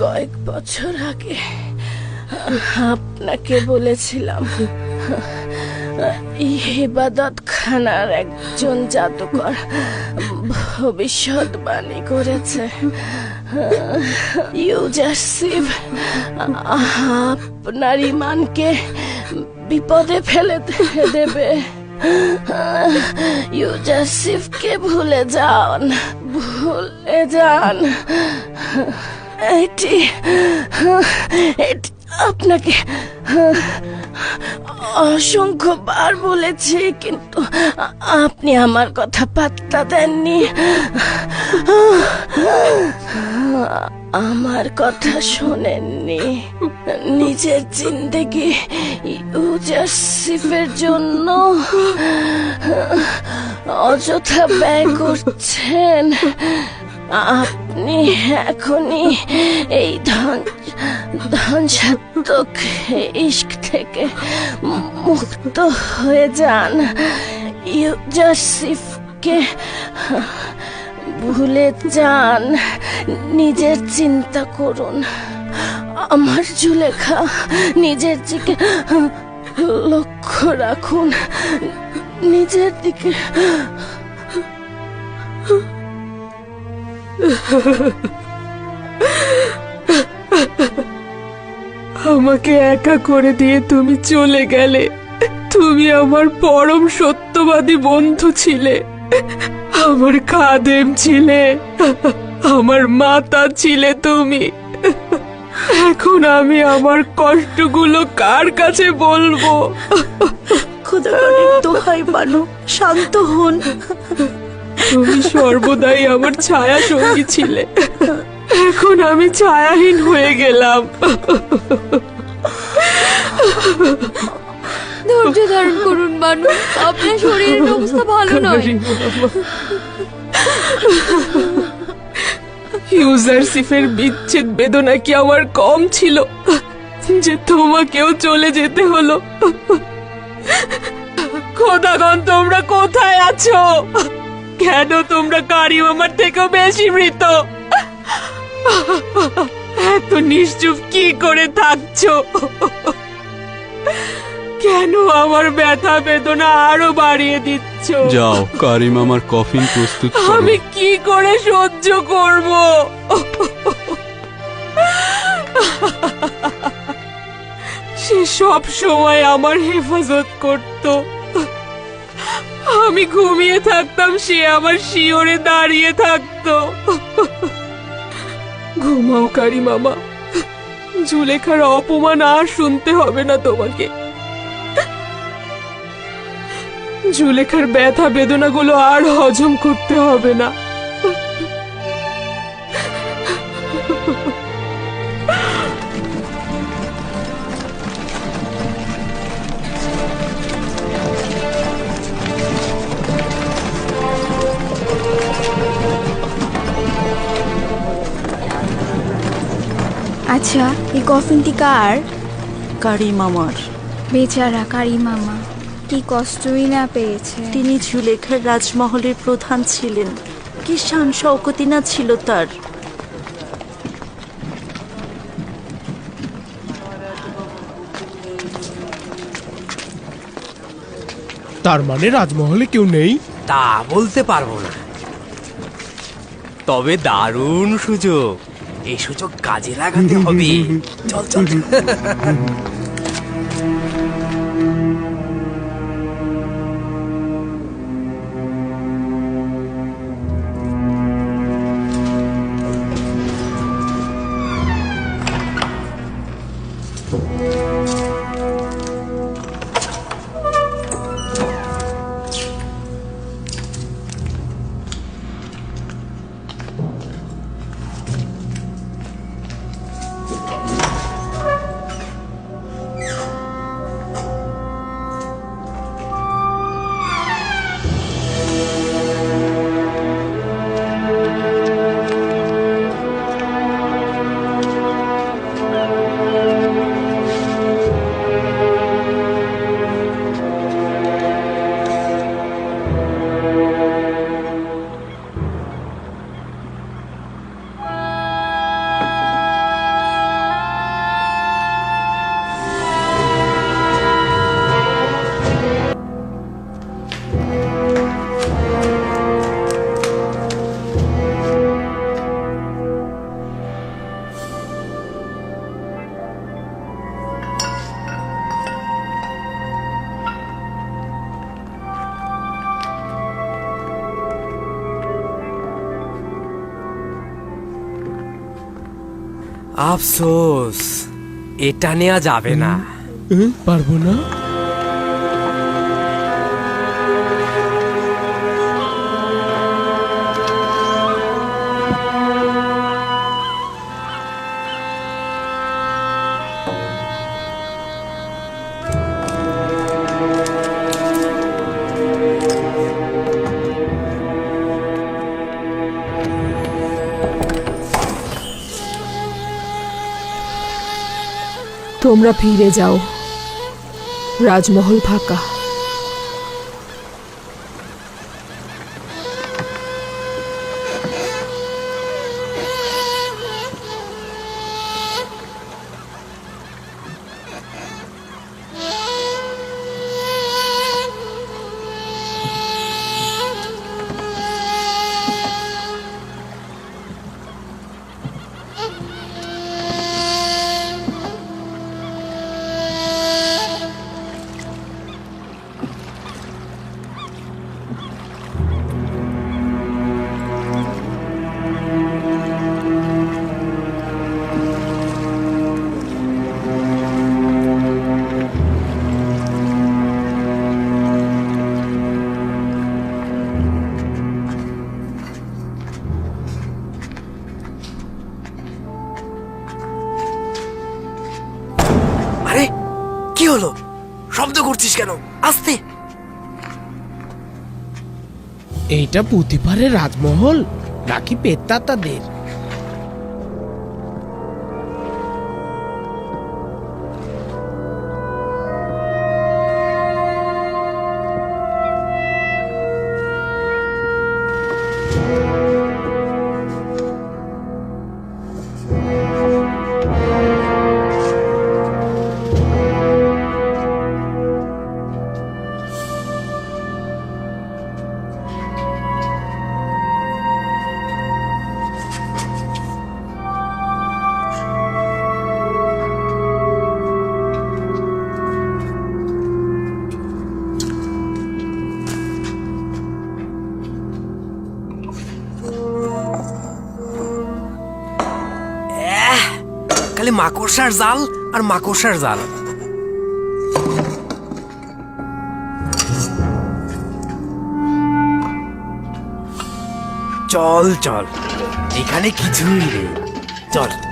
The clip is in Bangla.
কয়েক বছর আগে আপনাকে বলেছিলাম ইবাদত খানার একজন জাদুকর ভবিষ্যৎবাণী করেছে। ইউজাসিভ আপনার ইমানকে বিপদে ফেলে দেবে। ইউজাসিফকে ভুলে যান। ভুলে যান। এটি এটি আপনাকে অসংখ্যবার বলেছি কিন্তু আপনি আমার কথা পাত্তা দেননি। আমার কথা শোনেননি। নিজের জিন্দেগি ইউজাসিফের জন্য অযথা ব্যয় করছেন। আপনি এখনই এই ধন ধ্বংসাত্মক ইস্ক থেকে মুক্ত হয়ে যান। ইউজাসিফকে ভুলে যান, নিজের চিন্তা করুন। আমার জুলেখা নিজের দিকে লক্ষ্য রাখুন। নিজের দিকে আমাকে একা করে দিয়ে তুমি চলে গেলে। তুমি আমার পরম সত্যবাদী বন্ধু ছিলে। আমার খাদেম ছিলে। আমার মাতা ছিলে তুমি। এখন আমি আমার কষ্টগুলো কার কাছে বলব? খোদাগণের দোহাই বানু শান্ত হন। তুমি সর্বদাই আমার ছায়া সঙ্গী ছিলে। এখন আমি ছায়াহীন হয়ে গেলাম। ধৈর্য ধারণ করুন মানু। আপনার শরীরের অবস্থা ভালো নয়। ইউজারসিফের বিচ্ছেদ বেদনা কি আমার কম ছিল যে তোমাকেও চলে যেতে হলো? খোদাগণ তোমরা কোথায় আছো? কেন তোমরা কারিম আমার থেকেও বেশি মৃত? এত নিশ্চুপ কি করে থাকছো? কেন আমার ব্যথা বেদনা আরও বাড়িয়ে দিচ্ছ? যাও কারিম আমার কফিন প্রস্তুত করো। আমি কি করে সহ্য করব? সে সব সময় আমার হেফাজত করত। আমি ঘুমিয়ে থাকতাম সে আমার শিওরে দাঁড়িয়ে থাকতো। ঘুমাও কারি মামা জুলেখার অপমান আর শুনতে হবে না তোমাকে। জুলেখার ব্যথা বেদনাগুলো আর হজম করতে হবে না। আচ্ছা এই কফিনটি কার? কারি মামার বেচারা কারি মামা কি কষ্টই না পেয়েছে। তিনি ঝুলেখার রাজমহলের প্রধান ছিলেন। কি শান শওকতি না ছিল তার? তার মানে রাজমহলে কেউ নেই? তা বলতে পারব না। তবে দারুণ সুযোগ। এই সুযোগ কাজে লাগাতে হবে। চল চল। আফসোস এটা নেওয়া যাবে না। পারব না। তোমরা ফিরে যাও। রাজমহল ফাঁকা। করছিস কেন? আস্তে। এইটা পুঁতিপাড়ের রাজমহল নাকি পেত্তাতাদের খালি মাকড়সার জাল আর মাকড়সার জাল। চল চল। এখানে কিছুই নেই। চল।